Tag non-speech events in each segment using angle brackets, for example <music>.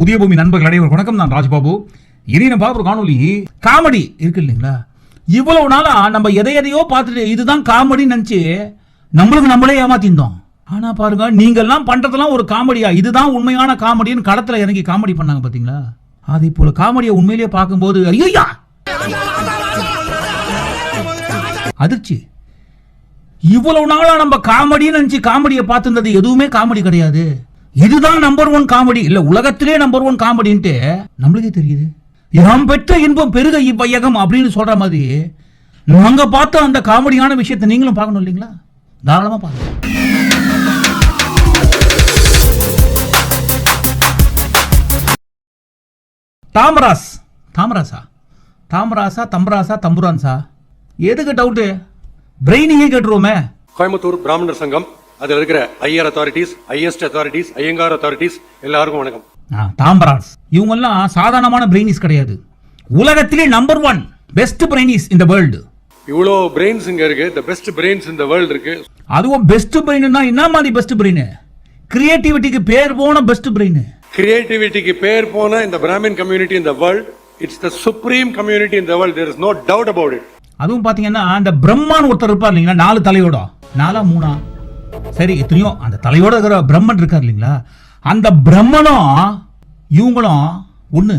புதிய பூமி நண்பர்கள் அனைவரும் வணக்கம். நான் ராஜ்பாபு. இனி நம்ம பார்க்குற காணொலி காமெடி இருக்கு இல்லைங்களா? இவ்வளவு நாளா நம்ம எதை எதையோ பார்த்துட்டு இதுதான் காமெடின்னு நினச்சி நம்மளுக்கு நம்மளே ஏமாத்திருந்தோம். ஆனால் பாருங்க நீங்கள்லாம் பண்ணுறதெல்லாம் ஒரு காமெடியா? இதுதான் உண்மையான காமெடின்னு களத்தில் இறங்கி காமெடி பண்ணாங்க பார்த்தீங்களா அதே போல காமெடியை உண்மையிலேயே பார்க்கும்போது ஐயா அதிர்ச்சி. இவ்வளவு நாளா நம்ம காமெடின்னு நினச்சி காமெடியை பார்த்துருந்தது எதுவுமே காமெடி கிடையாது. இதுதான் நம்பர் ஒன் காமெடி இல்ல உலகத்திலே நம்பர் ஒன் காமெடின்ட்டு நம்மளுக்கே தெரியுது. நாம் பெற்ற இன்பம் பெருக இவ்வையகம் அப்படின்னு சொல்ற மாதிரி நாங்க பார்த்த அந்த காமெடியான விஷயத்தை நீங்களும் பார்க்கணும் இல்லைங்களா? தாராளமா பாருங்க தாமராஸ். தாமராசா? தாமராசா தம்பராசா தம்புரான்சா? எதுக்கு டவுட்டு பிரெயினிங்கே கேட்டுருவோமே. கோயம்புத்தூர் பிராமணர் சங்கம் அதில் இருக்கிற IR authorities IST authorities Iyengar authorities எல்லாருக்கும் வணக்கம். தாம்பராஸ். இவங்கெல்லாம் சாதாரணமான பிரெயினிஸ் கிடையாது. உலகத்திலே நம்பர் ஒன் பெஸ்ட் பிரெயினிஸ் இந்த வேர்ல்டு இவ்வளோ பிரெயின்ஸ் இங்க இருக்கு. த பெஸ்ட் பிரெயின்ஸ் இந்த வேர்ல்டு இருக்கு. அதுவும் பெஸ்ட் பிரெயின்னா என்ன மாதிரி பெஸ்ட் பிரெயின் கிரியேட்டிவிட்டிக்கு பேர் போன பெஸ்ட் பிரெயின் கிரியேட்டிவிட்டிக்கு பேர் போன இந்த பிராமின் கம்யூனிட்டி இந்த world it's the supreme community இந்த world there is no doubt about it அதுவும் பாத்தீங்கன்னா அந்த பிரம்மான்னு ஒருத்தர் இருப்பார் இல்லைங்களா? நாலு தலையோட. நாலா மூணா? சரி எத்தனையோ அந்த தலையோட இருக்கிற பிரம்மன் இருக்கார் இல்லைங்களா? அந்த பிரம்மனும் இவங்களும் ஒண்ணு.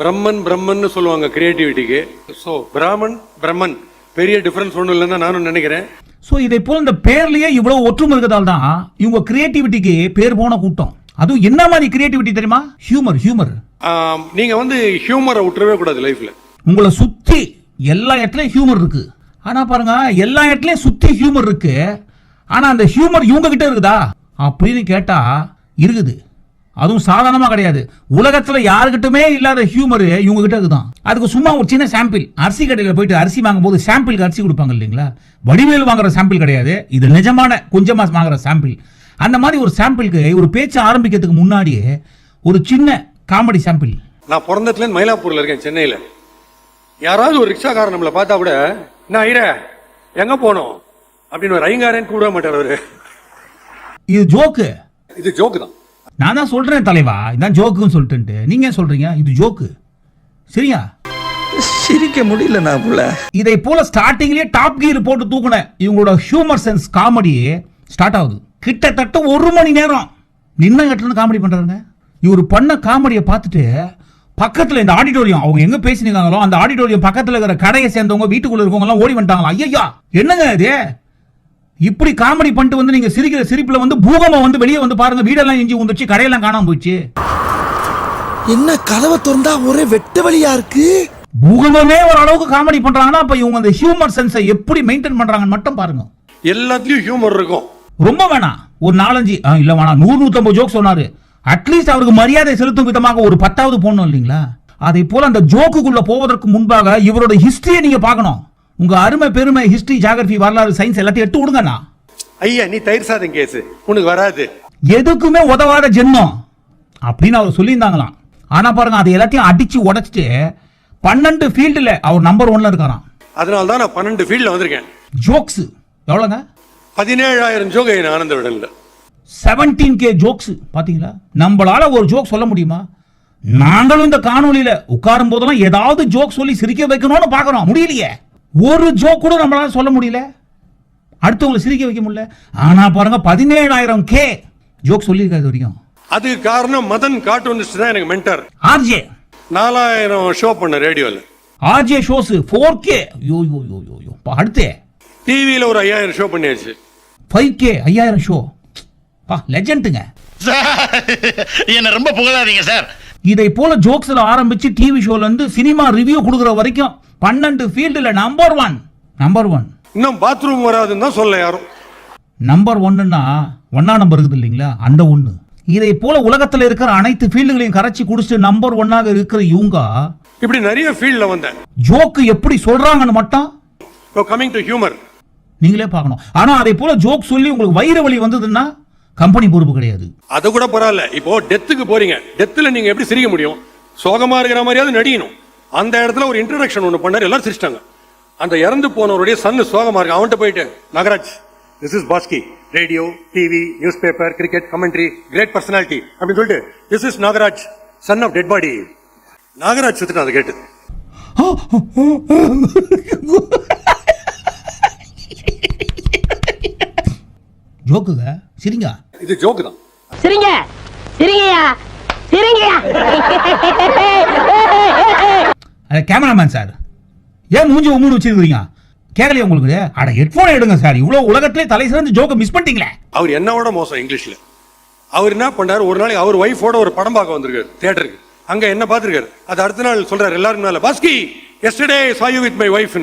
பிரம்மன் பிரம்மன்னு சொல்லுவாங்க கிரியேட்டிவிட்டிக்கு ஸோ பிராமன் பிரம்மன் பெரிய டிஃபரன்ஸ் ஒன்றும் இல்லைன்னு நானும் நினைக்கிறேன். ஸோ இதை போல இந்த பேர்லயே இவ்வளவு ஒற்றுமை இருக்கிறதால தான் இவங்க கிரியேட்டிவிட்டிக்கு பேர் போன கூட்டம். அதுவும் என்ன மாதிரி கிரியேட்டிவிட்டி தெரியுமா? ஹியூமர் ஹியூமர் ஆம், நீங்க வந்து ஹியூமரை விட்டுறவே கூடாது லைஃப்ல உங்களை சுத்தி எல்லா இடத்துலயும் ஹியூமர் இருக்கு. ஆனா பாருங்க எல்லா இடத்துலயும் சுத்தி ஹியூமர் இருக்கு. ஆனா அந்த ஹியூமர் இவங்க கிட்ட இருக்குதா? அப்படின்னு கேட்டா இருக்குது. அதுவும் சாதாரணமா கிடையாது. உலகத்துல யாருக்கிட்டுமே இல்லாத ஹியூமர் இவங்க கிட்ட இருக்குதான். அதுக்கு சும்மா ஒரு சின்ன சாம்பிள் அரிசி கடையில் போயிட்டு அரிசி வாங்கும்போது சாம்பிளுக்கு அரிசி கொடுப்பாங்க இல்லைங்களா? வடிவேல் வாங்குற சாம்பிள் கிடையாது. இது நிஜமான கொஞ்சமா வாங்குற சாம்பிள் அந்த மாதிரி ஒரு சாம்பிளுக்கு ஒரு பேச்சு ஆரம்பிக்கிறதுக்கு முன்னாடியே ஒரு சின்ன காமெடி சாம்பிள் நான் பிறந்ததுலேருந்து மயிலாப்பூர்ல இருக்கேன் சென்னையில. யாராவது ஒரு ரிக்ஷாக்காரன் நம்மளை பார்த்தா கூட நான் ஐர எங்க போனோம்? அப்படின்னு ஒரு ஐங்காரன் கூட மாட்டார் அவரு. இது ஜோக்கு. இது ஜோக்கு தான். நான் தான் சொல்றேன் தலைவா. இதான் ஜோக்குன்னு சொல்லிட்டு நீங்க ஏன் சொல்றீங்க? இது ஜோக்கு. சரியா? சிரிக்க முடியல நான் புள்ள. இதை போல ஸ்டார்டிங்லயே டாப் கியர் போட்டு தூக்குன இவங்களோட ஹியூமர் சென்ஸ் காமெடி ஸ்டார்ட் ஆகுது. கிட்டத்தட்ட ஒரு மணி நேரம் நின்ன கட்டணும் காமெடி பண்றாங்க இவர் பண்ண காமெடியை பார்த்துட்டு பக்கத்துல இந்த ஆடிட்டோரியம் அவங்க எங்க பேசினீங்களோ அந்த ஆடிட்டோரியம் பக்கத்துல இருக்கிற கடையை சேர்ந்தவங்க வீட்டுக்குள்ள இருக்கவங்க எல்லாம் ஓடி வந்துட்டாங்களா? ஐயா என்னங்க இது? இப்படி காமெடி பண்ணிட்டு வந்து நீங்க சிரிக்கிற சிரிப்புல வந்து பூகம்பம் வந்து வெளியே வந்து பாருங்க வீடெல்லாம் இஞ்சி வந்துச்சு கடையெல்லாம் காணாம போயிடுச்சு. என்ன கதவை திறந்தா ஒரே வெட்ட வழியா இருக்கு? பூகம்பமே ஒரு அளவுக்கு காமெடி பண்றாங்கன்னா அப்ப இவங்க அந்த ஹியூமர் சென்ஸை எப்படி மெயின்டைன் பண்றாங்கன்னு மட்டும் பாருங்க. எல்லாத்துலயும் ஹியூமர் இருக்கும். ரொம்ப வேணாம். ஒரு நாலஞ்சு ஆ, இல்ல வேணாம். நூறு நூத்தம்பது ஜோக் சொன்னாரு. அட்லீஸ்ட் அவருக்கு மரியாதை செலுத்தும் விதமாக ஒரு பத்தாவது போடணும் இல்லைங்களா? அதே போல அந்த ஜோக்குக்குள்ள போவதற்கு முன்பாக இவரோட ஹிஸ்டரியை நீங்க பார்க்கணும். உங்க அருமை பெருமை ஹிஸ்டரி ஜாகிரபி வரலாறு சயின்ஸ் எல்லாத்தையும் எடுத்து விடுங்கண்ணா. ஐயா நீ தயிர் சாதம் கேஸ் உனக்கு வராது. எதுக்குமே உதவாத ஜென்மம். அப்படின்னு அவர் சொல்லியிருந்தாங்களாம். ஆனா பாருங்க அதை எல்லாத்தையும் அடிச்சு உடைச்சிட்டு பன்னெண்டு ஃபீல்டுல அவர் நம்பர் ஒன்ல இருக்காராம். அதனால தான் நான் பன்னெண்டு ஃபீல்ட்ல வந்திருக்கேன். ஜோக்ஸ் எவ்வளோங்க? பதினேழாயிரம் ஜோக் என் ஆனந்த விடல செவன்டீன் கே ஜோக்ஸ் பாத்தீங்களா? நம்மளால ஒரு ஜோக் சொல்ல முடியுமா? நாங்களும் இந்த காணொளியில உட்காரும் போதெல்லாம் ஏதாவது ஜோக் சொல்லி சிரிக்க வைக்கணும்னு பார்க்கறோம் முடியலையே. ஒரு ஜோக் கூட நம்மளால சொல்ல முடியல. அடுத்தவங்களை சிரிக்க வைக்க முடியல. ஆனா பாருங்க பதினேழாயிரம் கே ஜோக் சொல்லியிருக்காது இது வரைக்கும். அதுக்கு காரணம் மதன் கார்ட்டூனிஸ்ட் தான் எனக்கு மென்டர் ஆர்ஜே நாலாயிரம் ஷோ பண்ண ரேடியோல RJ shows four K yo yo yo yo yo அடுத்து. டிவியில ஒரு ஐயாயிரம் ஷோ பண்ணியாச்சு. ஃபைவ் கே ஐயாயிரம் ஷோ பா லெஜெண்டுங்க என்ன ரொம்ப புகழாதீங்க சார். இதை போல ஜோக்ஸ்ல ஆரம்பிச்சு டிவி ஷோல இருந்து சினிமா ரிவ்யூ கொடுக்குற வரைக்கும் பன்னெண்டு ஃபீல்டுல நம்பர் ஒன் நம்பர் ஒன் இன்னும் பாத்ரூம் வராதுன்னு தான் சொல்ல யாரும். நம்பர் ஒன்னுன்னா ஒன்னா நம்பர் இருக்குது இல்லைங்களா? அந்த ஒண்ணு. இதை போல உலகத்துல இருக்கிற அனைத்து ஃபீல்டுகளையும் கரைச்சி குடிச்சிட்டு நம்பர் ஒன்னாக இருக்கிற இவங்க இப்படி நிறைய ஃபீல்ட்ல வந்தேன். ஜோக்கு எப்படி சொல்றாங்கன்னு மட்டும் கமிங் டு ஹியூமர் நீங்களே பார்க்கணும். ஆனா அதை போல ஜோக் சொல்லி உங்களுக்கு வயிறு வலி வந்ததுன்னா கம்பெனி பொறுப்பு கிடையாது. அது கூட பரவாயில்ல. இப்போ டெத்துக்கு போறீங்க. டெத்துல நீங்க எப்படி சிரிக்க முடியும்? சோகமா இருக்கிற மாதிரியாவது நடிக்கணும். அந்த இடத்துல ஒரு இன்ட்ரடக்ஷன் ஒன்று பண்ணாரு. எல்லாரும் சிரிச்சிட்டாங்க. அந்த இறந்து போனவருடைய சன்னு சோகமா இருக்கு. அவன்கிட்ட போயிட்டு Nagaraj this is Baski radio TV news paper cricket commentary great personality அப்படின்னு சொல்லிட்டு this is Nagaraj son of dead body Nagaraj சுத்திட்டு அதை கேட்டு ஜோக்குங்க? சரிங்க. இது ஜோக்கு தான். சிரிங்க. சிரிங்கயா சிரிங்கயா <laughs> அது கேமராமேன் சார் ஏன் மூஞ்சி உம்முன்னு வச்சிருக்கீங்க கேட்கலையே உங்களுக்கு? அட ஹெட்ஃபோன் எடுங்க சார் இவ்வளோ உலகத்திலே தலை சிறந்து ஜோக்கை மிஸ் பண்ணிட்டீங்களே. அவர் என்னோட மோசம் இங்கிலீஷில் அவர் என்ன பண்ணாரு? ஒரு நாளைக்கு அவர் ஒய்ஃபோட ஒரு படம் பார்க்க வந்திருக்காரு தேட்டருக்கு அங்கே என்ன பார்த்துருக்காரு? அது அடுத்த நாள் சொல்றாரு எல்லாரும் மேல Baski yesterday you with my wife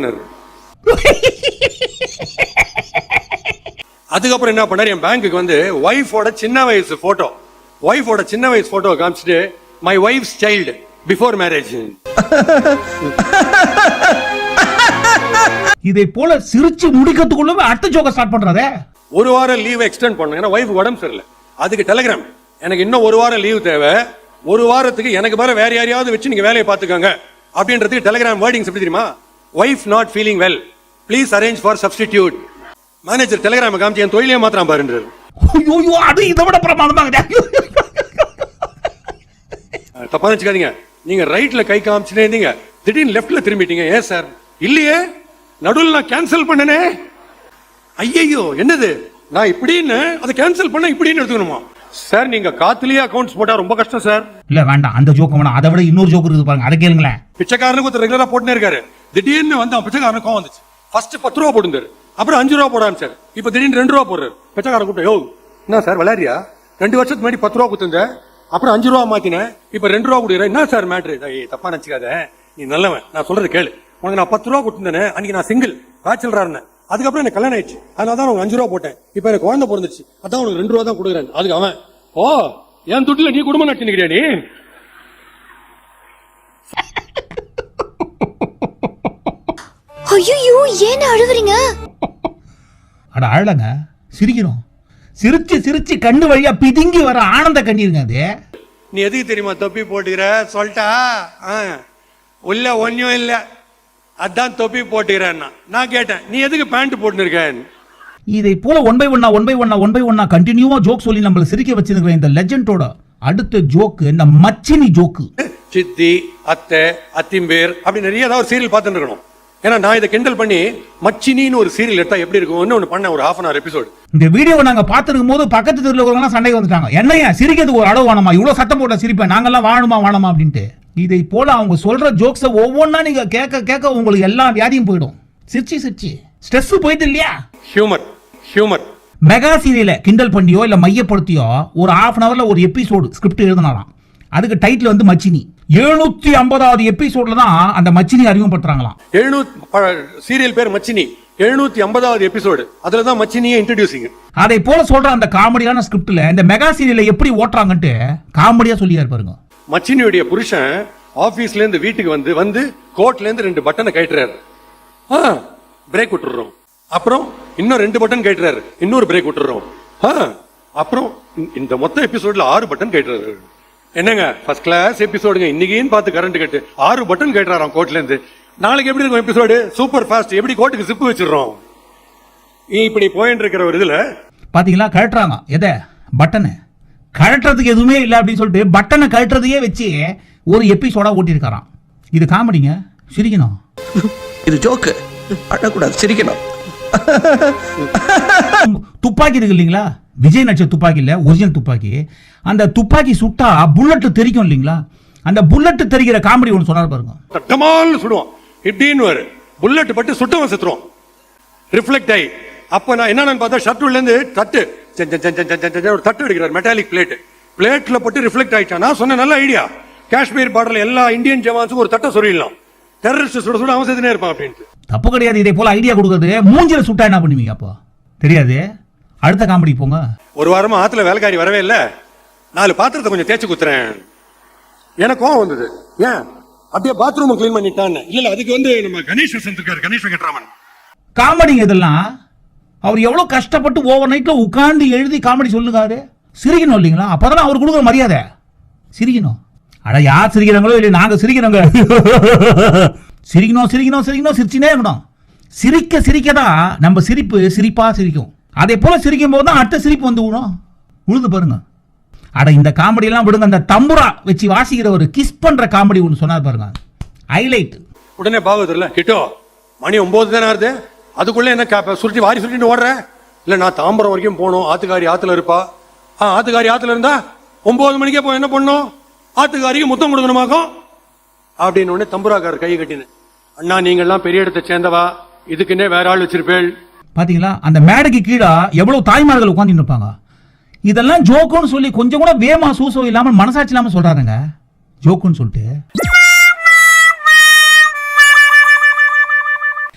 அதுக்கப்புறம் என்ன பண்ணார்? என் பேங்க்குக்கு வந்து ஒய்ஃபோட சின்ன வயசு ஃபோட்டோ ஒய்ஃபோட சின்ன வயசு ஃபோட்டோ காமிச்சிட்டு my wife's child before marriage <laughs> இதை போல சிரிச்சு முடிக்கிறதுக்குள்ளவே அடுத்த ஜோக்கை ஸ்டார்ட் பண்றதே ஒரு வாரம் லீவ் எக்ஸ்டெண்ட் பண்ணுங்க. ஏன்னா ஒய்ஃப் உடம்பு சரியில்லை. அதுக்கு டெலிகிராம் எனக்கு இன்னும் ஒரு வாரம் லீவ் தேவை. ஒரு வாரத்துக்கு எனக்கு மேல வேற யாரையாவது வச்சு நீங்க வேலையை பார்த்துக்கோங்க. அப்படின்றதுக்கு டெலிகிராம் வேர்டிங்ஸ் எப்படி தெரியுமா? Wife not feeling well please arrange for substitute manager telegram காமிச்சு என் தொழிலே மாத்திரம் பாருன்றாரு ஐயோ அது இதை விட பிரமாதமாக தப்பா நினைச்சுக்காதீங்க. நீங்க ரைட்ல கை காமிச்சுனே இருந்தீங்க. திடீர்னு லெஃப்ட்ல திரும்பிட்டீங்க. ஏன் சார்? இல்லையே. நடுவில் நான் கேன்சல் பண்ணனே. ஐயையோ என்னது? நான் இப்படின்னு அதை கேன்சல் பண்ண இப்படின்னு எடுத்துக்கணுமா? சார் நீங்க காத்துலயே அக்கவுண்ட்ஸ் போட்டா ரொம்ப கஷ்டம் சார். இல்ல வேண்டாம். அந்த ஜோக்கு வேணாம். அதை விட இன்னொரு ஜோக்கு இருக்குது பாருங்க. அதை கேளுங்களேன். பிச்சைக்காரனுக்கு ஒருத்தர் ரெகுலரா போட்டுனே இருக்காரு. திடீர்னு வந்து அவன் பிச்சைக்காரனுக்கும் வந்துச்சு. ஃபர்ஸ்ட் பத்து ரூபா போட்டுருந்தாரு. அப்புறம் அஞ்சு ரூபா போட ஆரம்பிச்சாரு. இப்ப திடீர்னு ரெண்டு ரூபா போடுறாரு. பிச்சைக்காரன் கூப்பிட்டு யோ என்ன சார் விளையாடியா ரெண்டு வருஷத்துக்கு முன்னாடி பத்து ரூபா கொடுத்துருந்தேன் அப்புறம் அஞ்சு ரூபா மாத்தினேன். இப்ப ரெண்டு ரூபா கொடுக்குறேன். என்ன சார் மேட்ரு தப்பா நினைச்சுக்காத. நீ நல்லவன். நான் சொல்றது கேளு. உனக்கு நான் பத்து ரூபா கொடுத்துருந்தேன். அன்னைக்கு நான் சிங்கிள் பேச்சுலரா இருந்தேன். அதுக்கப்புறம் எனக்கு கல்யாணம் ஆயிடுச்சு. அதனால தான் உனக்கு அஞ்சு ரூபா போட்டேன். இப்ப எனக்கு குழந்தை பிறந்துச்சு அதான் உனக்கு ரெண்டு ரூபா தான் கொடுக்குறேன். அதுக்கு அவன் ஓ என் துட்டுல நீ குடும்பம் நடத்தினுக்கிறியா நீ? ஐயோ ஏன் அழுவுறீங்க அட அழலங்க. சிரிக்கிறோம். சிரிச்சு சிரிச்சு கண்ணு வழியா பிதுங்கி வர ஆனந்த கண்ணீருங்க அது. நீ எதுக்கு தெரியுமா தொப்பி போட்டுக்கிற? சொல்லிட்டா. உள்ள ஒன்றும் இல்லை. அதான் தொப்பி போட்டுக்கிறேன்னா. நான் கேட்டேன் நீ எதுக்கு பேண்ட் போட்டுன்னு இருக்க இதை போல ஒன் பை ஒன்னா ஒன் பை ஒன்னா ஒன் பை ஒன்னா கண்டினியூவா ஜோக் சொல்லி நம்மள சிரிக்க வச்சிருக்கிற இந்த லெஜெண்டோட அடுத்த ஜோக்கு இந்த மச்சினி ஜோக்கு சித்தி அத்தை அத்திம்பேர் அப்படி நிறைய ஏதாவது சீரியல் பார்த்துட்டு இருக்கணும். ஏன்னா நான் இதை கிண்டல் பண்ணி மச்சினின்னு ஒரு சீரியல் எடுத்தா எப்படி இருக்கும்? ஒன்று பண்ணேன் ஒரு ஹாஃப் அன் ஹவர் எபிசோடு இந்த வீடியோவை நாங்க பார்த்துருக்கும் போது பக்கத்து தெருவில் இருக்கிறவங்க சண்டை வந்துட்டாங்க. என்னையா சிரிக்கிறதுக்கு ஒரு அளவு வேணுமா? இவ்வளவு சத்தம் போட்ட சிரிப்பேன். நாங்கெல்லாம் வாழணுமா வாழணுமா அப்படின்ட்டு. இதை போல அவங்க சொல்ற ஜோக்ஸை ஒவ்வொன்றா நீங்க கேட்க கேட்க உங்களுக்கு எல்லா வியாதியும் போயிடும். சிரிச்சு சிரிச்சு. ஸ்ட்ரெஸ் போயிட்டு இல்லையா? ஹியூமர் ஹியூமர் மெகா சீரியலை கிண்டல் பண்ணியோ இல்ல மையப்படுத்தியோ ஒரு ஹாஃப் அன் ஹவர்ல ஒரு எபிசோடு ஸ்கிரிப்ட் எழுதினாராம் அதுக்கு டைட்டில் வந்து மச்சினி. எழுநூத்தி ஐம்பதாவது எபிசோட்ல தான் அந்த மச்சினி அறிமுகப்படுத்துறாங்களாம். எழுநூத்தி சீரியல் பேர் மச்சினி. எழுநூத்தி ஐம்பதாவது எபிசோடு அதுல தான் மச்சினியை இன்ட்ரடியூசிங் அதை போல சொல்ற அந்த காமெடியான ஸ்கிரிப்ட்ல இந்த மெகா சீரியலை எப்படி ஓட்டுறாங்கன்ட்டு காமெடியா சொல்லியாரு பாருங்க. மச்சினியுடைய புருஷன் ஆபீஸ்ல இருந்து வீட்டுக்கு வந்து வந்து கோட்ல இருந்து ரெண்டு பட்டனை கட்டுறாரு பிரேக் விட்டுறோம் அப்புறம் இன்னும் ரெண்டு பட்டன் கட்டுறாரு இன்னொரு பிரேக் விட்டுறோம் அப்புறம் இந்த மொத்த எபிசோட்ல ஆறு பட்டன் கட்டுறாரு என்னங்க? ஃபர்ஸ்ட் கிளாஸ் எபிசோடுங்க இன்னைக்குன்னு பார்த்து கரண்ட் கட்டு. ஆறு பட்டன் கட்டுறாராம் கோட்ல இருந்து நாளைக்கு எப்படி இருக்கும் எபிசோடு சூப்பர் ஃபாஸ்ட் எப்படி கோட்டுக்கு சிப்பு வச்சிடுறோம்? இப்படி போயிட்டு இருக்கிற ஒரு இதுல பாத்தீங்களா? கழட்டுறாங்க. எதை? பட்டனை கழட்டுறதுக்கு எதுவுமே இல்லை அப்படின்னு சொல்லிட்டு பட்டனை கழட்டுறதையே வச்சு ஒரு எபிசோடா ஓட்டியிருக்காராம். இது காமெடிங்க சிரிக்கணும். <laughs> இது ஜோக்கு அழக்கூடாது சிரிக்கணும். <laughs> துப்பாக்கி இருக்கு இல்லைங்களா? விஜய் நடிச்ச துப்பாக்கி இல்ல ஒரிஜினல் துப்பாக்கி. அந்த துப்பாக்கி சுட்டா புல்லட் தெரிக்கும் இல்லைங்களா? அந்த புல்லட் தெரிகிற காமெடி ஒன்று சொன்னார் பாருங்க. டமால்னு சுடுவான். இப்படின்னு வரு. புல்லட் பட்டு சுட்டவன் செத்துருவான். ரிஃப்ளெக்ட் ஆகி அப்ப நான் என்னன்னு பார்த்தா ஷர்ட் உள்ள இருந்து தட்டு ஒரு தட்டு எடுக்கிறார் மெட்டாலிக் பிளேட் பிளேட்ல பட்டு ரிஃப்ளெக்ட் ஆயிட்டான் நான் சொன்ன நல்ல ஐடியா காஷ்மீர் பார்டர்ல எல்லா இந்தியன் ஜவான்ஸுக்கும் ஒரு தட்டை சொல்லிடலாம். டெரரிஸ்ட் சுட சுட அவன் செத்துனே இருப்பான் அப்படின்ட்டு. தப்பு கிடையாது இதே போல ஐடியா கொடுக்குறது. மூஞ்சில சுட்டா என்ன பண்ணுவீங்க அப்போ? தெரியாது? அடுத்த காமெடி போங்க. ஒரு வாரமா ஆத்துல வேலைக்காரி வரவே இல்ல. நாலு பாத்திரத்தை கொஞ்சம் தேய்ச்சி குத்துறேன். எனக்கு கோவம் வந்தது. ஏன்? அப்படியே பாத்ரூம் க்ளீன் பண்ணிட்டான்னு. இல்ல அதுக்கு வந்து நம்ம கணேஷ் வசந்த் இருக்காரு கணேஷ் வெங்கட்ராமன். காமெடிங்க இதெல்லாம் அவர் எவ்வளவு கஷ்டப்பட்டு ஓவர் நைட்ல உட்கார்ந்து எழுதி காமெடி சொல்லுங்காரு சிரிக்கணும் இல்லைங்களா? அப்பதான் அவர் கொடுக்குற மரியாதை. சிரிக்கணும். அட யார் சிரிக்கிறாங்களோ இல்லை நாங்க சிரிக்கிறோங்க. சிரிக்கணும் சிரிக்கணும் சிரிக்கணும் சிரிச்சுனே இருக்கணும். சிரிக்க சிரிக்க தான் நம்ம சிரிப்பு சிரிப்பா சிரிக்கும். அதே போல சிரிக்கும் போது தான் அடுத்த சிரிப்பு வந்து விடும் உழுது பாருங்க. அட இந்த காமெடி எல்லாம் விடுங்க. அந்த தம்புரா வச்சு வாசிக்கிற ஒரு கிஸ் பண்ற காமெடி ஒன்று சொன்னார் பாருங்க. ஹைலைட் உடனே பாகவதர்ல கிட்டோ மணி ஒன்பது தானே ஆகுது அதுக்குள்ளே என்ன கேப்ப? சுருட்டி வாரி சுருட்டிட்டு ஓடுறேன் இல்லை நான் தாம்பரம் வரைக்கும் போகணும். ஆத்துக்காரி ஆற்றுல இருப்பா. ஆ ஆத்துக்காரி ஆற்றுல இருந்தா ஒம்பது மணிக்கே போய் என்ன பண்ணும்? ஆத்துக்காரிக்கு முத்தம் கொடுக்கணுமாக்கும்? அப்படின்னு உடனே தம்புராக்காரர் கை கட்டினு அண்ணா நீங்கள்லாம் பெரிய இடத்தை சேர்ந்தவா. இதுக்குன்னே வேற ஆள் வச்சிருப்பேள். பார்த்தீங்களா அந்த மேடைக்கு கீழே எவ்வளோ தாய்மார்கள் உட்காந்துட்டு இருப்பாங்க? இதெல்லாம் ஜோக்குன்னு சொல்லி கொஞ்சம் கூட வேமா சூசோ இல்லாமல் மனசாட்சி இல்லாமல் சொல்கிறாருங்க ஜோக்குன்னு சொல்லிட்டு.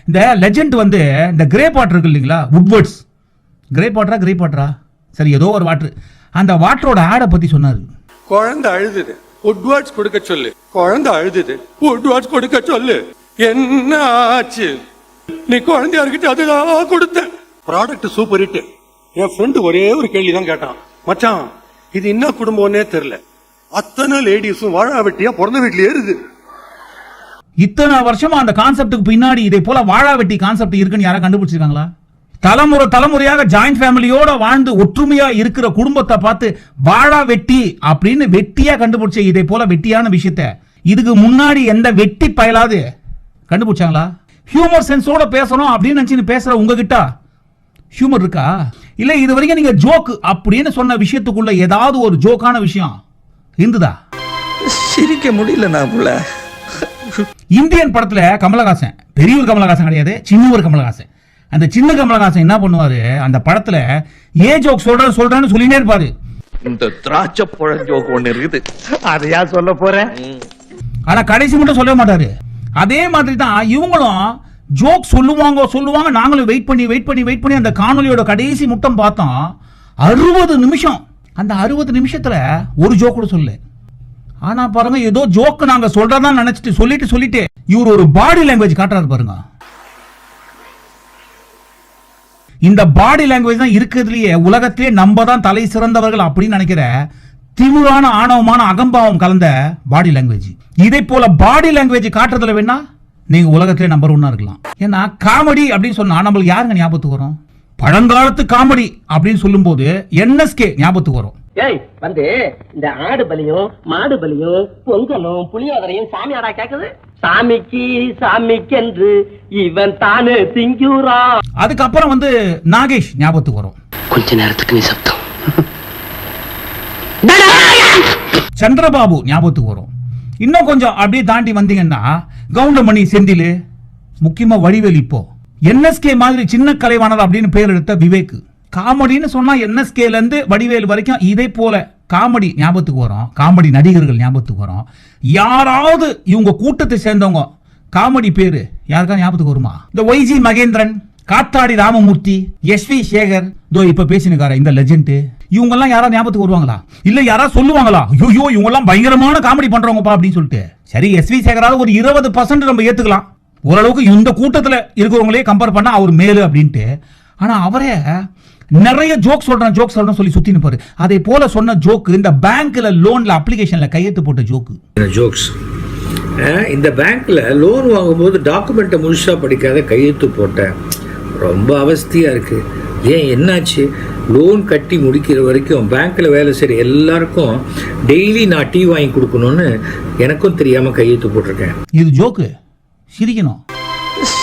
இந்த லெஜெண்ட் வந்து இந்த கிரே வாட்டர் இருக்கு இல்லைங்களா? உட்வர்ட்ஸ் கிரே வாட்டரா கிரே வாட்டரா சரி ஏதோ ஒரு வாட்டர் அந்த வாட்டரோட ஆடை பத்தி சொன்னாரு. குழந்தை அழுதுது. உட்வர்ட்ஸ் கொடுக்க சொல்லு. குழந்தை அழுதுது. உட்வர்ட்ஸ் கொடுக்க சொல்லு. என்ன ஆச்சு நீ குழந்தையா இருக்கிட்டு அதுதான் கொடுத்தேன். ப்ராடக்ட் சூப்பர் ஹிட் என் ஃப்ரெண்டு ஒரே ஒரு கேள்வி தான் கேட்டான். மச்சான் இது என்ன குடும்பம்னே தெரியல. அத்தனை லேடிஸும் வாழா வெட்டியா பிறந்த வீட்லயே இருக்குது. இத்தனை வருஷமா அந்த கான்செப்டுக்கு பின்னாடி இதே போல வாழா வெட்டி கான்செப்ட் இருக்குன்னு யாரா கண்டுபிடிச்சிருக்காங்களா? தலைமுறை தலைமுறையாக ஜாயிண்ட் ஃபேமிலியோட வாழ்ந்து ஒற்றுமையா இருக்கிற குடும்பத்தை பார்த்து வாழா வெட்டி அப்படின்னு வெட்டியா கண்டுபிடிச்ச இதே போல வெட்டியான விஷயத்த இதுக்கு முன்னாடி எந்த வெட்டி பயலாது கண்டுபிடிச்சாங்களா? ஹியூமர் சென்ஸோட பேசணும் அப்படின்னு நினைச்சு பேசுற உங்ககிட்ட? ஹியூமர் இருக்கா? இல்ல இது வரைக்கும் நீங்க ஜோக் அப்படின்னு சொன்ன விஷயத்துக்குள்ள ஏதாவது ஒரு ஜோக்கான விஷயம் இருந்ததா? சிரிக்க முடியல நான் புள்ள இந்தியன் படத்துல கமலஹாசன் பெரியவர் கமலஹாசன் கிடையாது சின்னவர் கமலஹாசன். அந்த சின்ன கமலஹாசன் என்ன பண்ணுவாரு? அந்த படத்துல ஏ ஜோக் சொல்றேன் சொல்றேன்னு சொல்லினே இருப்பாரு. இந்த திராட்சை பழம் ஜோக் ஒண்ணு இருக்குது. அதையா சொல்ல போற? ஆனா கடைசி மட்டும் சொல்ல மாட்டாரு. அதே மாதிரி தான் இவங்களும் ஜோக் சொல்லுவாங்க சொல்லுவாங்க. நாங்களும் வெயிட் பண்ணி வெயிட் பண்ணி வெயிட் பண்ணி அந்த காணொலியோட கடைசி முட்டம் பார்த்தோம். அறுபது நிமிஷம். அந்த அறுபது நிமிஷத்தில் ஒரு ஜோக் கூட சொல்லு ஆனால் பாருங்க ஏதோ ஜோக் நாங்கள் சொல்கிறதா நினைச்சிட்டு சொல்லிட்டு சொல்லிட்டு இவர் ஒரு பாடி லாங்குவேஜ் காட்டுறாரு பாருங்க. இந்த பாடி லாங்குவேஜ் தான் இருக்கிறதுலயே உலகத்திலே நம்ம தான் தலை சிறந்தவர்கள் அப்படின்னு நினைக்கிற திமிரான ஆணவமான அகம்பாவம் கலந்த பாடி லாங்குவேஜ் இதே போல பாடி லாங்குவேஜ் காட்டுறதுல வேணா நீங்க உலகத்திலே நம்பர் ஒன்னா இருக்கலாம். ஏன்னா காமெடி அப்படின்னு சொன்னா நம்மளுக்கு யாருங்க ஞாபகத்துக்கு வரும்? பழங்காலத்து காமெடி அப்படின்னு சொல்லும்போது என்எஸ்கே ஞாபகத்துக்கு வரும். ஏய் வந்து இந்த ஆடு பலியும் மாடு பலியும் பொங்கலும் புளியோதரையும் சாமியாரா கேக்குது? சாமிக்கு சாமிக்கென்று இவன் தானே திங்குறான். அதுக்கப்புறம் வந்து நாகேஷ் ஞாபகத்துக்கு வரும். கொஞ்ச நேரத்துக்கு நீ சப்தம் சந்திரபாபு ஞாபகத்துக்கு வரும். இன்னும் கொஞ்சம் அப்படியே தாண்டி வந்தீங்கன்னா கவுண்டமணி செந்தில் முக்கியமா வடிவேல் இப்போ. என்எஸ்கே மாதிரி சின்ன கலைவாணர் அப்படின்னு பேர் எடுத்த விவேக் காமெடின்னு சொன்னா என்எஸ்கேல இருந்து வடிவேல் வரைக்கும் இதே போல காமெடி ஞாபகத்துக்கு வரும். காமெடி நடிகர்கள் ஞாபகத்துக்கு வரும். யாராவது இவங்க கூட்டத்தை சேர்ந்தவங்க காமெடி பேரு யாருக்கா ஞாபகத்துக்கு வருமா? இந்த Y G Mahendran Kathadi Ramamurthy S V Shekhar. இதோ இப்ப பேசினுக்கார இந்த லெஜெண்ட் இவங்கெல்லாம் யாராவது யாரா ஞாபகத்துக்கு வருவாங்களா? இல்ல யாரா சொல்லுவாங்களா? ஐயோ இவங்க எல்லாம் பயங்கரமான காமெடி பண்றவங்கப்பா அப்படின்னு சொல்லிட்டு. சரி எஸ் வி சேகராவது ஒரு இருபது பர்சன்ட் நம்ம ஏத்துக்கலாம். ஓரளவுக்கு இந்த கூட்டத்துல இருக்கிறவங்களே கம்பேர் பண்ணா அவர் மேலு அப்படின்ட்டு. ஆனா அவரே நிறைய ஜோக் சொல்றேன் ஜோக் சொல்றேன் சொல்லி சுத்தி நிப்பாரு அதே போல சொன்ன ஜோக்கு இந்த பேங்க்ல லோன்ல அப்ளிகேஷன்ல கையெழுத்து போட்ட ஜோக்கு ஜோக்ஸ் இந்த பேங்க்ல லோன் வாங்கும்போது டாக்குமெண்ட்டை முழுசா படிக்காத கையெழுத்து போட்டேன் ரொம்ப அவஸ்தியா இருக்கு. ஏன் என்னாச்சு? லோன் கட்டி முடிக்கிற வரைக்கும் பேங்க்ல வேலை செய்கிற எல்லாருக்கும் டெய்லி நான் டீ வாங்கி கொடுக்கணும்னு எனக்கும் தெரியாம கையெழுத்து போட்டிருக்கேன். இது ஜோக்கு சிரிக்கணும்.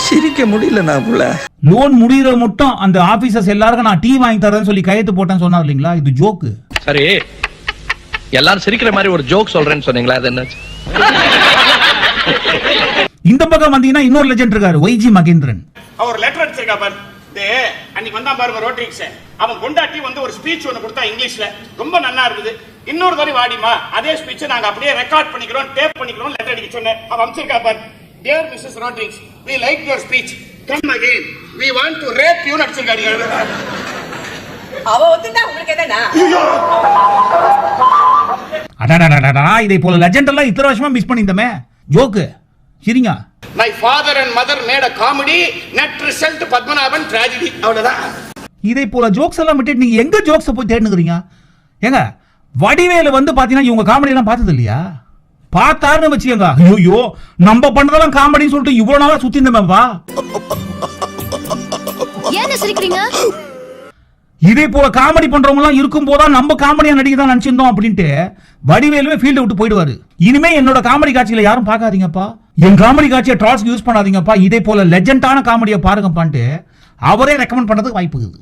சிரிக்க முடியல நான் புள்ள. லோன் முடிகிற மட்டும் அந்த ஆபீசர்ஸ் எல்லாருக்கும் நான் டீ வாங்கி தரேன்னு சொல்லி கையெழுத்து போட்டேன்னு சொன்னார் இல்லைங்களா? இது ஜோக்கு சரி. எல்லாரும் சிரிக்கிற மாதிரி ஒரு ஜோக் சொல்றேன்னு சொன்னீங்களா? அது என்னாச்சு? இந்த பக்கம் வந்தீங்கன்னா இன்னொரு லெஜெண்ட் இருக்காரு ஒய்ஜி மகேந்திரன். அவர் லெட்டர் அடிச்சிருக்கா பாரு. இது அன்னைக்கு வந்தான் பாருங்க ரோட்ரிக்ஸ் அவன் கொண்டாட்டி வந்து ஒரு ஸ்பீச் ஒன்று கொடுத்தா இங்கிலீஷ்ல. ரொம்ப நல்லா இருக்குது இன்னொரு தடவை வாடிமா அதே ஸ்பீச்சை நாங்க அப்படியே ரெக்கார்ட் பண்ணிக்கிறோம் டேப் பண்ணிக்கிறோம் லெட்டர் அடிக்க சொன்னேன். அவன் அமிச்சிருக்கா பாரு. Dear Mrs Rodrigues we like your speech come again we want to rape you அடிச்சிருக்காரு. அவ ஒத்துட்டா உங்களுக்கு என்னன்னா அடாடாடாடா இதே போல லெஜெண்ட் எல்லாம் இத்தனை வருஷமா மிஸ் பண்ணியிருந்தோமே. ஜோக்கு சரிங்க. My father and mother made a comedy net result Padmanabhan tragedy. அவ்வளவுதான். இதே போல ஜோக்ஸ் எல்லாம் விட்டுட்டு நீங்க எங்க ஜோக்ஸ் போய் தேடுனுக்குறீங்க? ஏங்க வடிவேலு வந்து பாத்தீங்கன்னா இவங்க காமெடி எல்லாம் பார்த்தது இல்லையா பார்த்தாருன்னு வச்சுக்கோங்க. ஐயோ நம்ம பண்ணதெல்லாம் காமெடின்னு சொல்லிட்டு இவ்வளவு நாளா சுத்தி இருந்தோமேப்பா ஏன்னு சிரிக்கிறீங்க? இதே போல காமெடி பண்றவங்க எல்லாம் இருக்கும் போதா நம்ம காமெடியா நடிக்க தான் நினைச்சிருந்தோம் அப்படின்ட்டு வடிவேலுமே ஃபீல்ட விட்டு போயிடுவாரு. இனிமே என்னோட காமெடி காட்சியில யாரும் பார்க்காதீங்கப்பா. என் காமெடி காட்சியை ட்ரால்ஸ் யூஸ் பண்ணாதீங்கப்பா. இதே போல லெஜெண்டான காமெடியை பாருங்கப்பான்ட்டு அவரே ரெக்கமெண்ட் பண்றதுக்கு வாய்ப்பு இருக்குது.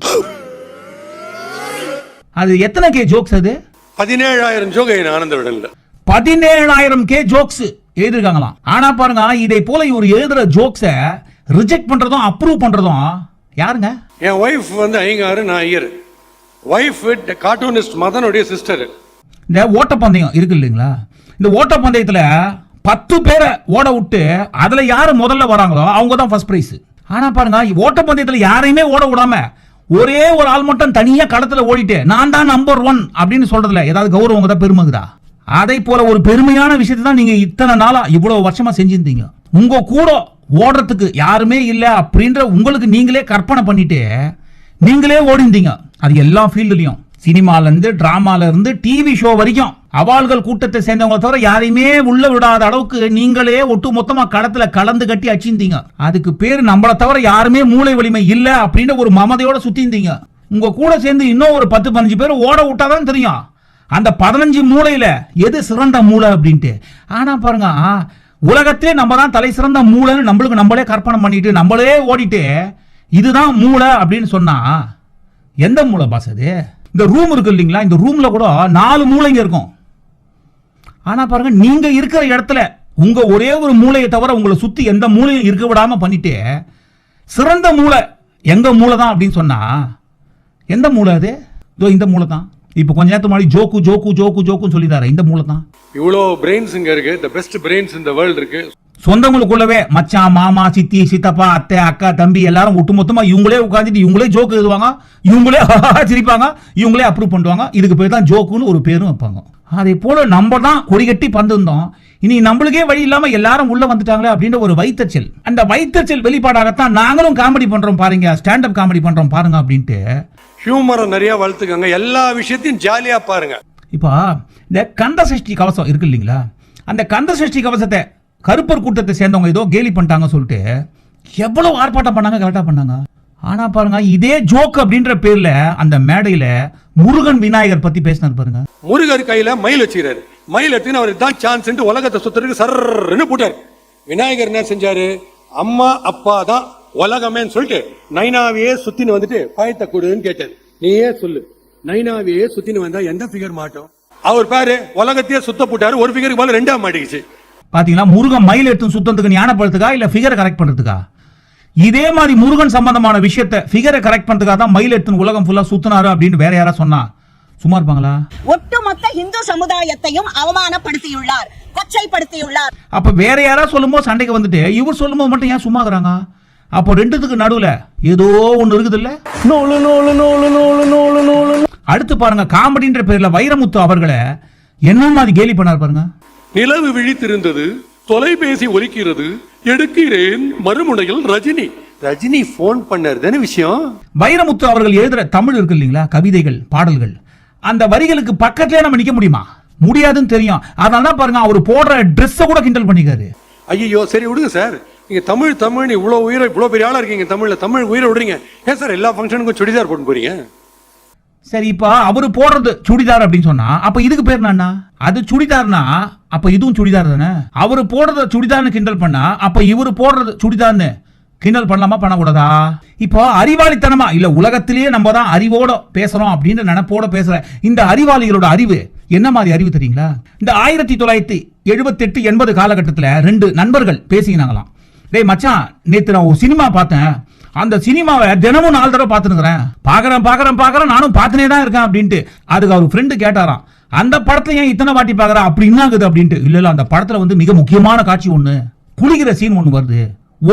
அது எத்தனை கே ஜோக்ஸ் அது? பதினேழாயிரம் ஜோகை ஆனந்த விடல பதினேழாயிரம் கே ஜோக்ஸ் எழுதிருக்காங்களாம் ஆனா பாருங்க இதை போல இவர் எழுதுற ஜோக்ஸ ரிஜெக்ட் பண்றதும் அப்ரூவ் பண்றதும் யாருங்க? என் ஒய்ஃப் வந்து ஐயங்காரு நான் ஐயர். ஒய்ஃப் கார்ட்டூனிஸ்ட் மதனுடைய சிஸ்டர் இந்த ஓட்டப்பந்தயம் இருக்கு இல்லைங்களா? இந்த ஓட்டப்பந்தயத்துல பத்து பேரை ஓட விட்டு அதில் யார் முதல்ல வராங்களோ அவங்க தான் ஃபர்ஸ்ட் ப்ரைஸ் ஆனால் பாருங்க ஓட்டப்பந்தயத்தில் யாரையுமே ஓட விடாம ஒரே ஒரு ஆள் மட்டும் தனியாக களத்தில் ஓடிட்டு நான் தான் நம்பர் ஒன் அப்படின்னு சொல்றதுல ஏதாவது கௌரவம் தான் பெருமைக்குதா அதை போல ஒரு பெருமையான விஷயத்தை தான் நீங்க இத்தனை நாளா இவ்வளவு வருஷமா செஞ்சிருந்தீங்க. உங்க கூட ஓடுறதுக்கு யாருமே இல்லை அப்படின்ற உங்களுக்கு நீங்களே கற்பனை பண்ணிட்டு நீங்களே ஓடிந்தீங்க அது எல்லா ஃபீல்டுலையும் சினிமால இருந்து டிராமால இருந்து டிவி ஷோ வரைக்கும். அவாள்கள் கூட்டத்தை சேர்ந்தவங்க தவிர யாரையுமே உள்ள விடாத அளவுக்கு நீங்களே ஒட்டு மொத்தமா களத்துல கலந்து கட்டி அச்சிருந்தீங்க அதுக்கு பேர் நம்மள தவிர யாருமே மூளை வலிமை இல்ல அப்படின்னு ஒரு மமதையோட சுத்திருந்தீங்க உங்க கூட சேர்ந்து இன்னும் ஒரு பத்து பதினஞ்சு பேர் ஓட விட்டாதான் தெரியும். அந்த பதினஞ்சு மூளையில எது சிறந்த மூளை அப்படின்ட்டு. ஆனா பாருங்க உலகத்திலே நம்ம தான் தலை சிறந்த மூளைன்னு நம்மளுக்கு நம்மளே கற்பனை பண்ணிட்டு நம்மளே ஓடிட்டு இதுதான் மூளை அப்படின்னு சொன்னா எந்த மூளை பாஸ் அது? இந்த ரூம் இருக்கு இல்லைங்களா? இந்த ரூம்ல கூட நாலு மூளைங்க இருக்கும். ஆனா பாருங்க நீங்க இருக்கிற இடத்துல உங்க ஒரே ஒரு மூளையை தவிர உங்களை சுத்தி எந்த மூளையும் இருக்க விடாம பண்ணிட்டு சிறந்த மூளை எங்க மூளை தான் அப்படின்னு சொன்னா எந்த மூளை அது? இதோ இந்த மூளை தான் இப்போ கொஞ்ச நேரத்துக்கு முன்னாடி ஜோக்கு ஜோக்கு ஜோக்கு ஜோக்குன்னு சொல்லிதாரு இந்த மூளை தான் இவ்வளோ பிரெயின்ஸ் இங்க இருக்கு. த பெஸ்ட் பிரெயின்ஸ் இந்த வேர்ல்டு இருக்கு. சொந்தங்களுக்குள்ளவே மச்சான் மாமா சித்தி சித்தப்பா அத்தை அக்கா தம்பி எல்லாரும் ஒட்டு மொத்தமா இவங்களே உட்காந்துட்டு இவங்களே ஜோக்கு எழுதுவாங்க. இவங்களே <laughs> சிரிப்பாங்க. இவங்களே அப்ரூவ் பண்ணுவாங்க இதுக்கு பேர் தான் ஜோக்குன்னு ஒரு பேரும் வைப்பாங்க. அதே போல நம்ம தான் கொடி கட்டி பந்திருந்தோம். இனி நம்மளுக்கே வழி இல்லாம எல்லாரும் உள்ள வந்துட்டாங்களே அப்படின்ற ஒரு வைத்தறிச்சல் அந்த வைத்தறிச்சல் வெளிப்பாடாகத்தான் நாங்களும் காமெடி பண்றோம் பாருங்க. ஸ்டாண்ட் அப் காமெடி பண்றோம் பாருங்க அப்படின்ட்டு. ஹியூமரை நிறைய வளர்த்துக்கங்க. எல்லா விஷயத்தையும் ஜாலியா பாருங்க. இப்போ இந்த கந்த சஷ்டி கவசம் இருக்கு இல்லைங்களா? அந்த கந்த சஷ்டி கவசத்தை கருப்பர் கூட்டத்தை சேர்ந்தவங்க ஏதோ கேலி பண்ணிட்டாங்க சொல்லிட்டு எவ்வளவு ஆர்ப்பாட்டம் பண்ணாங்க கரெக்டாக பண்ணாங்க? ஆனா பாருங்க இதே ஜோக் அப்படின்ற பேர்ல அந்த மேடையில முருகன் விநாயகர் பத்தி பேசினார் பாருங்க. முருகர் கையில மயில் வச்சுக்கிறாரு. மயில் எடுத்துன்னு அவர் தான் சான்ஸ் உலகத்தை சுத்துறதுக்கு சர்ன்னு போட்டார். விநாயகர் என்ன செஞ்சாரு? அம்மா அப்பா தான் உலகமேன்னு சொல்லிட்டு நைனாவையே சுத்தின்னு வந்துட்டு பயத்தை கொடுன்னு கேட்டாரு. நீயே சொல்லு. நைனாவையே சுத்தின்னு வந்தா எந்த ஃபிகர் மாட்டோம்? அவர் பாரு உலகத்தையே சுத்த போட்டாரு ஒரு ஃபிகருக்கு மேல ரெண்டாம் மாட்டிக்கிச்சு. பாத்தீங்களா? முருகன் மயில் எடுத்து சுத்தத்துக்கு ஞானப்படுறதுக்கா இல்ல ஃபிகரை கரெக்ட் பண்றதுக்கா? இதே மாதிரி முருகன் சம்பந்தமான விஷயத்தை ஃபிகரை கரெக்ட் பண்றதுக்காக தான் மயில் எடுத்து உலகம் ஃபுல்லா சுத்தினாரு அப்படின்னு வேற யாரா சொன்னா? சும்மா இருப்பாங்களா? ஒட்டுமொத்த இந்து சமுதாயத்தையும் அவமானப்படுத்தியுள்ளார் கொச்சைப்படுத்தியுள்ளார். அப்ப வேற யாரா சொல்லும்போது சண்டைக்கு வந்துட்டு இவர் சொல்லும்போது மட்டும் ஏன் சும்மா இருக்கிறாங்க? அப்போ ரெண்டுத்துக்கு நடுவுல ஏதோ ஒண்ணு இருக்குது இல்ல அடுத்து பாருங்க காமெடின்ற பேர்ல வைரமுத்து அவர்களை என்ன மாதிரி கேலி பண்ணார் பாருங்க. நிலவு விழித்திருந்தது தொலைபேசி ஒலிக்கிறது எடுக்கிறேன் மறுமுனையில் ரஜினி. ரஜினி போன் பண்ணாரு விஷயம்? வைரமுத்து அவர்கள் எழுதுற தமிழ் இருக்கு இல்லைங்களா கவிதைகள் பாடல்கள். அந்த வரிகளுக்கு பக்கத்துலயே நம்ம நிக்க முடியுமா? முடியாதுன்னு தெரியும். அதனால தான் பாருங்க அவர் போடுற ட்ரெஸ்ஸை கூட கிண்டல் பண்ணிக்காரு. ஐயோ சரி விடுங்க சார். நீங்க தமிழ் தமிழ் இவ்வளவு உயிரை இவ்வளவு பெரிய ஆளா இருக்கீங்க தமிழ்ல. தமிழ் உயிரை விடுறீங்க. ஏன் சார் எல்லா ஃபங்க்ஷனுக்கும் சுடிதார் போட்டு போறீங்க? சரி இப்போ அவரு போடுறது சுடிதார் அப்படின்னு சொன்னா அப்ப இதுக்கு பேர் என்னன்னா அது சுடிதார்னா அப்ப இதுவும் சுடிதார் தானே? அவரு போடுறத சுடிதார்னு கிண்டல் பண்ணா அப்ப இவரு போடுறது சுடிதார்னு கிண்டல் பண்ணலாமா பண்ணக்கூடாதா? இப்போ அறிவாளித்தனமா இல்ல உலகத்திலேயே நம்ம தான் அறிவோட பேசுறோம் அப்படின்னு நினைப்போட பேசுற இந்த அறிவாளிகளோட அறிவு என்ன மாதிரி அறிவு தெரியுங்களா? இந்த ஆயிரத்தி தொள்ளாயிரத்தி எழுபத்தெட்டு எண்பது காலகட்டத்தில் ரெண்டு நண்பர்கள் பேசிக்கினாங்களாம். டேய் மச்சான் நேற்று நான் ஒரு சினிமா பார்த்தேன். அந்த சினிமாவை தினமும் நாலு தடவை பார்த்துருக்குறேன் பார்க்குறேன் பார்க்குறேன் பார்க்குறேன் நானும் பார்த்துனே தான் இருக்கேன் அப்படின்ட்டு. அதுக்கு அவர் ஃப்ரெண்டு கேட்டாராம். அந்த படத்தை ஏன் இத்தனை வாட்டி பார்க்கறா? அப்படி என்ன ஆகுது அப்படின்ட்டு. இல்லை இல்லை அந்த படத்தில் வந்து மிக முக்கியமான காட்சி ஒன்று குளிக்கிற சீன் ஒன்று வருது.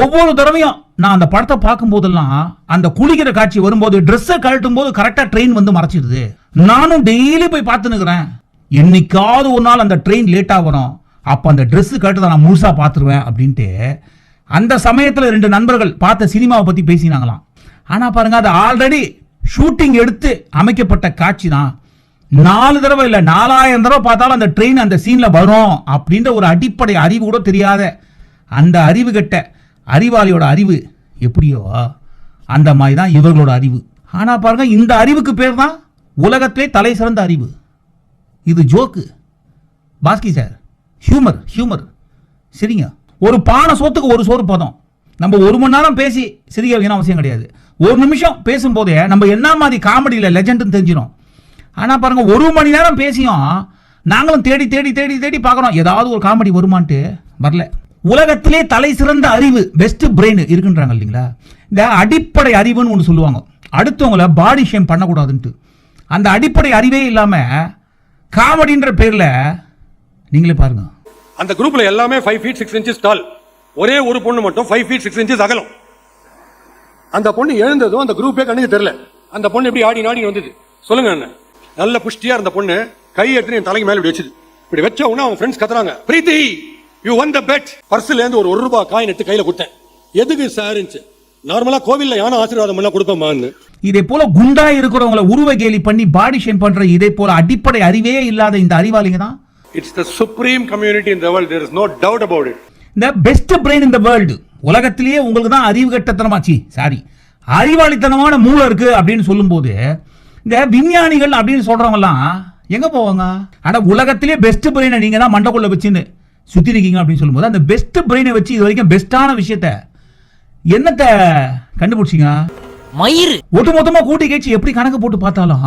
ஒவ்வொரு தடவையும் நான் அந்த படத்தை பார்க்கும் போதெல்லாம் அந்த குளிக்கிற காட்சி வரும்போது ட்ரெஸ்ஸை கழட்டும் போது கரெக்டாக ட்ரெயின் வந்து மறைச்சிடுது. நானும் டெய்லி போய் பார்த்துனுக்குறேன். என்னைக்காவது ஒரு நாள் அந்த ட்ரெயின் லேட்டாக வரும். அப்போ அந்த ட்ரெஸ்ஸு கழட்டதை நான் முழுசாக பார்த்துருவேன் அப்படின்ட்டு அந்த சமயத்தில் ரெண்டு நண்பர்கள் பார்த்த சினிமாவை பற்றி பேசினாங்களாம். ஆனால் பாருங்க அது ஆல்ரெடி ஷூட்டிங் எடுத்து அமைக்கப்பட்ட காட்சி தான் நாலு தடவை இல்லை நாலாயிரம் தடவை பார்த்தாலும் அந்த ட்ரெயின் அந்த சீனில் வரும் அப்படின்ற ஒரு அடிப்படை அறிவு கூட தெரியாத அந்த அறிவு கெட்ட அறிவாளியோட அறிவு எப்படியோ அந்த மாதிரி தான் இவர்களோட அறிவு. ஆனால் பாருங்க இந்த அறிவுக்கு பேர் தான் உலகத்திலே தலை சிறந்த அறிவு. இது joke Baski sir humour humour சரிங்க? ஒரு பானை சோத்துக்கு ஒரு சோறு போதும். நம்ம ஒரு மணி நேரம் பேசி சிரிக்க வைக்கணும் அவசியம் கிடையாது. ஒரு நிமிஷம் பேசும்போதே நம்ம என்ன மாதிரி காமெடியில் லெஜெண்டுன்னு தெரிஞ்சிடும் ஆனால் பாருங்க ஒரு மணி நேரம் பேசியும் நாங்களும் தேடி தேடி தேடி தேடி பார்க்குறோம். ஏதாவது ஒரு காமெடி வருமான்ட்டு வரல. உலகத்திலே தலை சிறந்த அறிவு பெஸ்ட் பிரெயின் இருக்குன்றாங்க இல்லைங்களா? இந்த அடிப்படை அறிவுன்னு ஒன்று சொல்லுவாங்க. அடுத்தவங்கள பாடி ஷேம் பண்ணக்கூடாதுன்ட்டு. அந்த அடிப்படை அறிவே இல்லாமல் காமெடின்ற பேரில் நீங்களே பாருங்கள் அந்த குரூப்ல எல்லாமே five feet six inches tall ஒரே ஒரு பொண்ணு மட்டும் ஃபைவ் ஃபீட் சிக்ஸ் இன்ச்சஸ் அகலம். அந்த பொண்ணு எழுந்ததும் அந்த குரூப்பே கண்ணுக்கு தெரியல. அந்த பொண்ணு எப்படி ஆடி நாடி வந்தது? சொல்லுங்க அண்ணன். நல்ல புஷ்டியா இருந்த பொண்ணு கை எடுத்து என் தலைக்கு மேல இப்படி வச்சுது. இப்படி வச்ச உடனே அவன் ஃப்ரெண்ட்ஸ் கத்துறாங்க. Preethi you won the bet பர்ஸ்ல இருந்து ஒரு ஒரு ரூபாய் காயின் எடுத்து கையில கொடுத்தேன். எதுக்கு சார் நார்மலா கோவில்ல யானை ஆசீர்வாதம் பண்ணா கொடுப்போமான்னு. இதே போல குண்டா இருக்கிறவங்கள உருவ கேலி பண்ணி பாடி ஷேம் பண்ற இதே போல அடிப்படை அறிவே இல்லாத இந்த அறிவாளிங்க தான். It's the supreme community in the world there is no doubt about it இந்த பெஸ்ட் பிரெயின் இந்த வேர்ல்டு உலகத்திலேயே உங்களுக்கு தான் அறிவு கட்டத்தனமாச்சு. சாரி அறிவாளித்தனமான மூளை இருக்கு அப்படின்னு சொல்லும்போது இந்த விஞ்ஞானிகள் அப்படின்னு சொல்றவங்கலாம் எங்க போவாங்க? ஆனா உலகத்திலேயே பெஸ்ட் பிரெயினை நீங்க தான் மண்டக்குள்ள வச்சுன்னு சுத்தி இருக்கீங்க அப்படின்னு சொல்லும்போது அந்த பெஸ்ட் பிரெயினை வச்சு இது வரைக்கும் பெஸ்டான விஷயத்த என்னத்தை கண்டுபிடிச்சிங்க? மயிறு. ஒட்டு மொத்தமா கூட்டி கேச்சு எப்படி கணக்கு போட்டு பார்த்தாலும்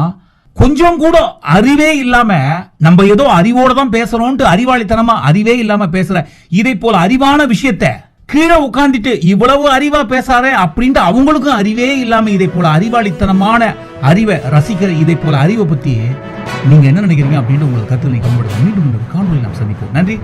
கொஞ்சம் கூட அறிவே இல்லாம நம்ம ஏதோ அறிவோட தான் பேசுறோம்ட்டு அறிவாளித்தனமா அறிவே இல்லாம பேசுற. இதை போல அறிவான விஷயத்த கீழே உட்காந்துட்டு இவ்வளவு அறிவா பேசாரே அப்படின்ட்டு அவங்களுக்கும் அறிவே இல்லாம இதை போல அறிவாளித்தனமான அறிவை ரசிக்கிற இதை போல அறிவை பத்தி நீங்க என்ன நினைக்கிறீங்க அப்படின்னு உங்களுக்கு கருத்து நீங்க மீண்டும் காணொலி நாம் சந்திப்போம். நன்றி.